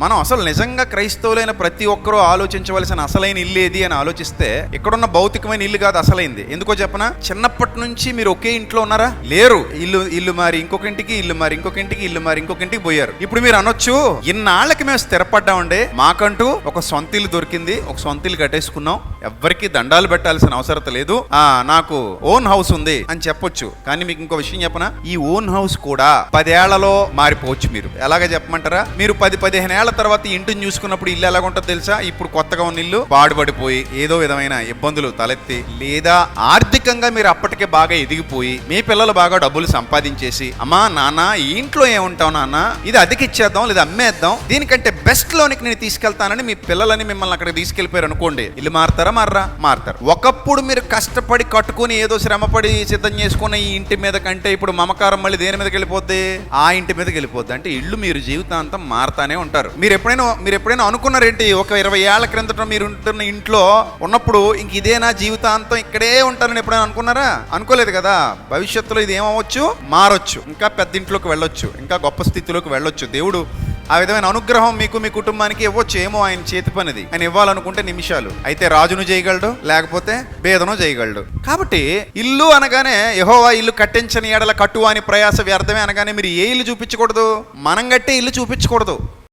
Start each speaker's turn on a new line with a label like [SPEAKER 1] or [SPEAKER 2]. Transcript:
[SPEAKER 1] మనం అసలు నిజంగా క్రైస్తవులైన ప్రతి ఒక్కరూ ఆలోచించవలసిన అసలైన ఇల్లు ఏది అని ఆలోచిస్తే ఇక్కడున్న భౌతికమైన ఇల్లు కాదు అసలైంది. ఎందుకో చెప్పనా? చిన్నప్పటి నుంచి మీరు ఒకే ఇంట్లో ఉన్నారా? లేరు. ఇల్లు ఇల్లు మారి ఇంకొక ఇంటికి ఇల్లు మారి ఇంకొక ఇంటికి ఇల్లు మారి ఇంకొక ఇంటికి పోయారు. ఇప్పుడు మీరు అనొచ్చు ఇన్నాళ్ళకి మేము స్థిరపడ్డామండి. మాకంటూ ఒక సొంత ఇల్లు దొరికింది. ఒక సొంత ఇల్లు కట్టేసుకున్నాం. ఎవ్వరికి దండాలు పెట్టాల్సిన అవసరం లేదు. ఆ నాకు ఓన్ హౌస్ ఉంది అని చెప్పొచ్చు. కానీ మీకు ఇంకో విషయం చెప్పనా? ఈ ఓన్ హౌస్ కూడా పదేళ్ళలో మారిపోవచ్చు మీరు. ఎలాగ చెప్పమంటారా? మీరు పది పదిహేను ఏళ్ళ తర్వాత ఇంటిని చూసుకున్నప్పుడు ఇల్లు ఎలాగ ఉంటుందో తెలుసా? ఇప్పుడు కొత్తగా ఉన్న ఇల్లు పాడుపడిపోయి ఏదో విధమైన ఇబ్బందులు తలెత్తి లేదా ఆర్థికంగా మీరు అప్పటికే బాగా ఎదిగిపోయి మీ పిల్లలు బాగా డబ్బులు సంపాదించేసి అమ్మా నాన్న ఈ ఇంట్లో ఏముంటావు నాన్న? ఇది అద్దెకిచ్చేద్దాం లేదా అమ్మేద్దాం? దీనికంటే బెస్ట్ లోనికి నేను తీసుకెళ్తానని మీ పిల్లలని మిమ్మల్ని అక్కడికి తీసుకెళ్ళిపోయారు అనుకోండి. ఇల్లు మారుతారా? మారరా? మారుతారు. ఒకప్పుడు మీరు కష్టపడి కట్టుకుని ఏదో శ్రమపడి సిద్ధం చేసుకున్న ఈ ఇంటి మీద కంటే ఇప్పుడు మమకారం మళ్ళీ దేని మీదకి వెళ్ళిపోద్ది? ఆ ఇంటి మీదకి వెళ్ళిపోద్ది. అంటే ఇల్లు మీరు జీవితాంతం మారుతానే ఉంటారు. మీరు ఎప్పుడైనా మీరు ఎప్పుడైనా అనుకున్నారేంటి? ఒక ఇరవై ఏళ్ళ క్రిందట మీరు ఉంటున్న ఇంట్లో ఉన్నప్పుడు ఇంక ఇదేనా జీవితాంతం ఇక్కడే ఉంటారని ఎప్పుడైనా అనుకున్నారా? అనుకోలేదు కదా. భవిష్యత్తులో ఇది ఏమవచ్చు మారొచ్చు. ఇంకా పెద్ద ఇంట్లోకి వెళ్ళొచ్చు. ఇంకా గొప్ప స్థితిలోకి వెళ్ళొచ్చు. దేవుడు ఆ విధమైన అనుగ్రహం మీకు మీ కుటుంబానికి ఇవ్వచ్చు. ఏమో ఆయన చేతి పనిది. ఆయన ఇవ్వాలనుకుంటే నిమిషాలు. అయితే రాజును చేయగలడు లేకపోతే భేదను చేయగలడు. కాబట్టి ఇల్లు అనగానే యహోవా ఇల్లు కట్టించని ఎడల కట్టువాని ప్రయాస వ్యర్థమే అనగానే మీరు ఏ ఇల్లు చూపించకూడదు? మనం కట్టే ఇల్లు చూపించకూడదు.